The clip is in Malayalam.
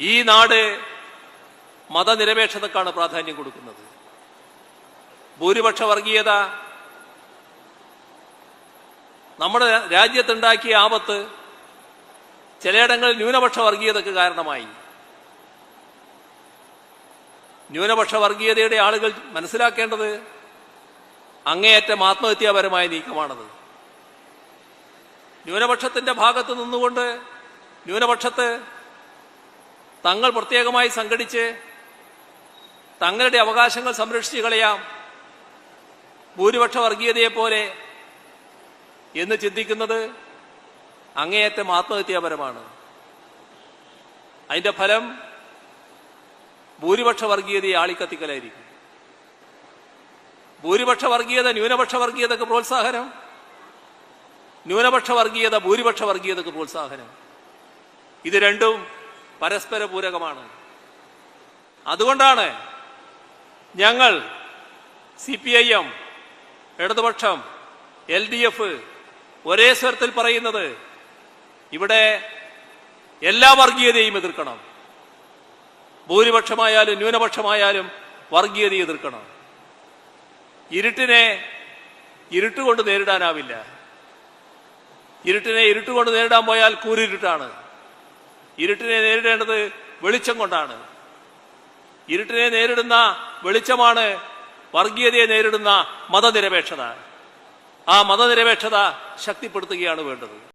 ഈ നാട് മതനിരപേക്ഷതക്കാണ് പ്രാധാന്യം കൊടുക്കുന്നത്. ഭൂരിപക്ഷ വർഗീയത നമ്മുടെ രാജ്യത്തുണ്ടാക്കിയ ആപത്ത് ചിലയിടങ്ങളിൽ ന്യൂനപക്ഷ വർഗീയതയ്ക്ക് കാരണമായി. ന്യൂനപക്ഷ വർഗീയതയുടെ ആളുകൾ മനസ്സിലാക്കേണ്ടത് അങ്ങേയറ്റം ആത്മഹത്യാപരമായ നീക്കമാണത്. ന്യൂനപക്ഷത്തിന്റെ ഭാഗത്ത് നിന്നുകൊണ്ട് ന്യൂനപക്ഷത്ത് തങ്ങൾ പ്രത്യേകമായി സംഘടിച്ച് തങ്ങളുടെ അവകാശങ്ങൾ സംരക്ഷിച്ചു കളയാം. ഭൂരിപക്ഷ വർഗീയതയെപ്പോലെ എന്ന് ചിന്തിക്കുന്നത് അങ്ങേയറ്റം ആത്മഹത്യാപരമാണ്. അതിന്റെ ഫലം ഭൂരിപക്ഷ വർഗീയതയെ ആളിക്കത്തിക്കലായിരിക്കും. ഭൂരിപക്ഷ വർഗീയത ന്യൂനപക്ഷ വർഗീയതക്ക് പ്രോത്സാഹനം. ന്യൂനപക്ഷ വർഗീയത ഭൂരിപക്ഷ വർഗീയതക്ക് പ്രോത്സാഹനം. ഇത് രണ്ടും പരസ്പര പൂരകമാണ് അതുകൊണ്ടാണ് ഞങ്ങൾ സി പി ഐ എം ഇടതുപക്ഷം എൽ ഡി എഫ് ഒരേ സ്വരത്തിൽ പറയുന്നത് ഇവിടെ എല്ലാ വർഗീയതയും എതിർക്കണം. ഭൂരിപക്ഷമായാലും ന്യൂനപക്ഷമായാലും വർഗീയത എതിർക്കണം. ഇരുട്ടിനെ ഇരുട്ടുകൊണ്ട് നേരിടാനാവില്ല. ഇരുട്ടിനെ ഇരുട്ടുകൊണ്ട് നേരിടാൻ പോയാൽ കൂരിരുട്ടാണ്. ഇരുട്ടിനെ നേരിടേണ്ടത് വെളിച്ചം കൊണ്ടാണ്. ഇരുട്ടിനെ നേരിടുന്ന വെളിച്ചമാണ് വർഗീയതയെ നേരിടുന്ന മതനിരപേക്ഷത. ആ മതനിരപേക്ഷത ശക്തിപ്പെടുത്തുകയാണ് വേണ്ടത്.